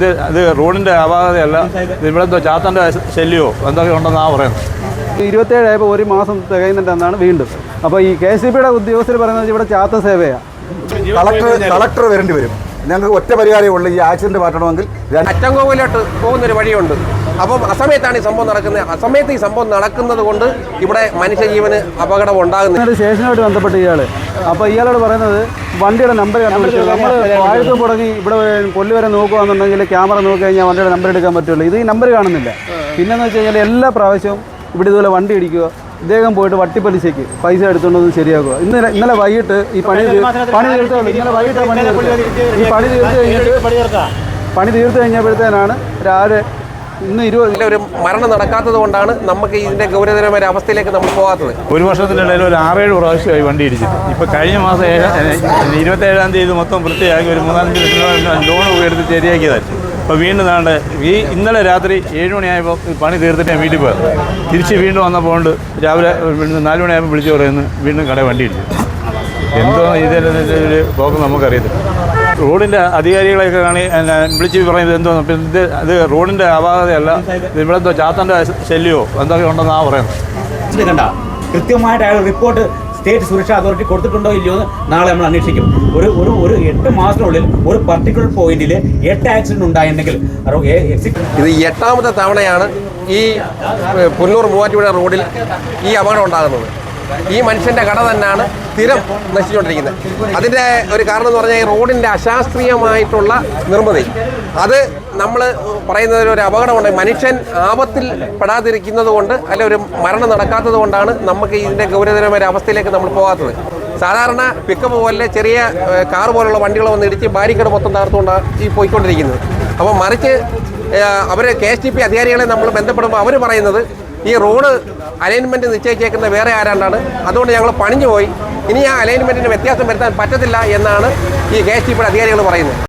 ഇത് ഇത് റോഡിന്റെ അപാകതയല്ല ഇത് ഇവിടെ എന്തോ ചാത്തന്റെ ശല്യമോ എന്തൊക്കെ ഉണ്ടെന്നാണ് പറയുന്നത്. ഇരുപത്തേഴായപ്പോൾ ഒരു മാസം തികയുന്നുണ്ടെന്നാണ് വീണ്ടും. അപ്പോൾ ഈ കെ സി ബിയുടെ ഉദ്യോഗസ്ഥർ പറയുന്നത് ഇവിടെ ചാത്ത സേവയാണ് കളക്ടർ കളക്ടർ വരേണ്ടി വരും. ഞങ്ങൾക്ക് ഒറ്റ പരിഹാരമേ ഉള്ളൂ ഈ ആക്സിഡന്റ് മാറ്റണമെങ്കിൽ അറ്റംകോവിലോട്ട് പോകുന്നൊരു വഴിയുണ്ട്. അപ്പം അസമയത്താണ് ഈ സംഭവം നടക്കുന്നത്. അസമയത്ത് ഈ സംഭവം നടക്കുന്നത് കൊണ്ട് ഇവിടെ മനുഷ്യജീവന് അപകടം ഉണ്ടാകുന്നത് സ്റ്റേഷനുമായിട്ട് ബന്ധപ്പെട്ട് ഇയാൾ അപ്പോൾ ഇയാളോട് പറയുന്നത് വണ്ടിയുടെ നമ്പർ കണ്ടുപിടിച്ചു നമ്മൾ വാഴത്ത് തുടങ്ങി ഇവിടെ കൊല്ലു വരെ നോക്കുകയാണെന്നുണ്ടെങ്കിൽ ക്യാമറ നോക്കി കഴിഞ്ഞാൽ വണ്ടിയുടെ നമ്പർ എടുക്കാൻ പറ്റുള്ളൂ. ഇത് ഈ നമ്പർ കാണുന്നില്ല. പിന്നെന്ന് വെച്ച് കഴിഞ്ഞാൽ എല്ലാ പ്രാവശ്യവും ഇവിടെ ഇതുപോലെ വണ്ടി ഇടിക്കുക ഇദ്ദേഹം പോയിട്ട് വട്ടിപ്പലിശയ്ക്ക് പൈസ എടുത്തുകൊണ്ട് വന്ന് ശരിയാക്കുക. ഇന്നലെ ഇന്നലെ വൈകിട്ട് ഈ പണി പണി തീർത്തേ ഇന്നലെ വൈകിട്ട് പണി. ഈ പണി തീർത്ത് കഴിഞ്ഞിട്ട് പണി തീർത്ത് കഴിഞ്ഞപ്പോഴത്തേനാണ് രാവിലെ ഇന്ന് ഇരുപത് ഒരു മരണം നടക്കാത്തത് കൊണ്ടാണ് നമുക്ക് ഇതിന്റെ ഗൗരവതരമായ അവസ്ഥയിലേക്ക് നമ്മൾ പോകാത്തത്. ഒരു വർഷത്തിനിടയിൽ ഒരു ആറേഴ് പ്രാവശ്യമായി വണ്ടി ഇടിച്ചിട്ട്. ഇപ്പൊ കഴിഞ്ഞ മാസം ഏഴാം ഇരുപത്തേഴാം തീയതി മൊത്തം വൃത്തിയാക്കി ഒരു മൂന്നാലഞ്ച് ലക്ഷം രൂപ ലോൺ എടുത്ത് ശരിയാക്കിയതായിരുന്നു. അപ്പോൾ വീണ്ടും നാണ്ട് ഈ ഇന്നലെ രാത്രി ഏഴ് മണിയായപ്പോൾ പണി തീർത്തിട്ട് ഞാൻ വീട്ടിൽ പോയത്. തിരിച്ച് വീണ്ടും വന്നപ്പോൾ കൊണ്ട് രാവിലെ വീണ്ടും നാല് മണിയായപ്പോൾ വിളിച്ചു പറയുന്നു വീണ്ടും കട വണ്ടി ഇടിച്ചു. എന്തോ ഇതിന്റെ ഒരു പോക്ക് നമുക്കറിയത്തില്ല. റോഡിന്റെ അധികാരികളെയൊക്കെ കാണി എന്നെ വിളിച്ച് പറയുന്നത് എന്തോ പിന്നെ ഇത് അത് റോഡിന്റെ അപാകതയല്ല ഇവിടെന്തോ ഇവിടെ എന്തോ ചാത്തന്റെ ശല്യമോ എന്തൊക്കെ ഉണ്ടെന്നാണ് പറയുന്നത്? കണ്ട? കൃത്യമായിട്ട് അയാൾ റിപ്പോർട്ട് സ്റ്റേറ്റ് സുരക്ഷാ അതോറിറ്റി കൊടുത്തിട്ടുണ്ടോ ഇല്ലയോ എന്ന് നാളെ നമ്മൾ അന്വേഷിക്കും. ഒരു ഒരു ഒരു എട്ട് മാസത്തിനുള്ളിൽ ഒരു പർട്ടിക്കുലർ പോയിന്റിൽ എട്ട് ആക്സിഡന്റ് ഉണ്ടായിരുന്നെങ്കിൽ ഇത് എട്ടാമത്തെ തവണയാണ് ഈ പുന്നൂർ പുല്ലൂർ മൂവാറ്റുപുഴ റോഡിൽ ഈ അപകടം ഉണ്ടാകുന്നത്. ഈ മനുഷ്യന്റെ കട തന്നെയാണ് സ്ഥിരം നശിച്ചുകൊണ്ടിരിക്കുന്നത്. അതിന്റെ ഒരു കാരണം എന്ന് പറഞ്ഞാൽ ഈ റോഡിന്റെ അശാസ്ത്രീയമായിട്ടുള്ള നിർമ്മിതി. അത് നമ്മൾ പറയുന്നതിൽ ഒരു അപകടമുണ്ട്. മനുഷ്യൻ ആപത്തിൽ പെടാതിരിക്കുന്നത് കൊണ്ട് അല്ലെ ഒരു മരണം നടക്കാത്തത് കൊണ്ടാണ് നമുക്ക് ഇതിന്റെ ഗൗരവതരമായ അവസ്ഥയിലേക്ക് നമ്മൾ പോകാത്തത്. സാധാരണ പിക്കപ്പ് പോലെ ചെറിയ കാർ പോലുള്ള വണ്ടികൾ വന്ന് ഇടിച്ച് ബാരിക്കേഡ് മൊത്തം തകർത്തുകൊണ്ടാണ് ഈ പോയിക്കൊണ്ടിരിക്കുന്നത്. അപ്പോൾ മറിച്ച് അവർ കെ എസ് ടി പി അധികാരികളെ നമ്മൾ ബന്ധപ്പെടുമ്പോൾ അവർ പറയുന്നത് ഈ റോഡ് അലൈൻമെന്റ് നിശ്ചയിച്ചേക്കുന്ന വേറെ ആരാണ്ടാണ്? അതുകൊണ്ട് ഞങ്ങൾ പണിഞ്ഞു പോയി. ഇനി ആ അലൈൻമെന്റിന് വ്യത്യാസം വരുത്താൻ പറ്റത്തില്ല എന്നാണ് ഈ കെ എസ് ടി പിയുടെ അധികാരികൾ പറയുന്നത്.